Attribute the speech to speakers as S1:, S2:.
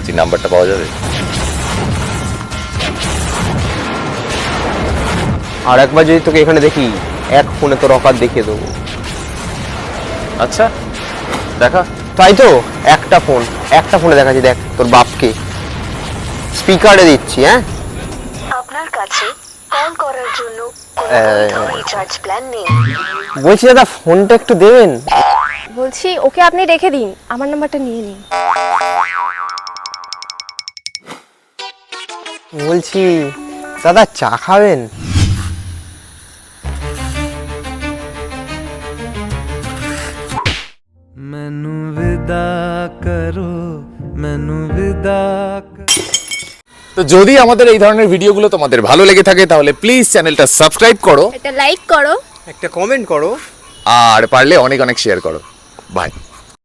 S1: স্ত্রীর নাম্বারটা পাওয়া যাবে?
S2: আর একবার যদি তোকে এখানে দেখি এক ফোনে তোর অকাত দেখিয়ে দেবো।
S1: আচ্ছা দেখা।
S2: তাই তো? একটা ফোন একটা ফোনে দেখাচ্ছি দেখ তোর বাপকে। স্পিকারে দিচ্ছি হ্যাঁ?
S3: আপনার কাছে কল করার জন্য কোনো রিচার্জ প্ল্যান নেই।
S2: বলছি দাদা ফোনটা একটু দেবেন?
S4: বলছি ওকে আপনি রেখে দিন আমার নাম্বারটা নিয়ে নিন।
S2: বলছি দাদা চা খাবেন?
S5: মেনু বিদা করো মেনু বিদা
S6: তো যদি আমাদের এই ধরনের ভিডিওগুলো তোমাদের ভালো লেগে থাকে তাহলে প্লিজ চ্যানেলটা সাবস্ক্রাইব করো।
S4: একটা লাইক করো।
S2: একটা কমেন্ট করো।
S6: আর পারলে অনেক অনেক শেয়ার করো। বাই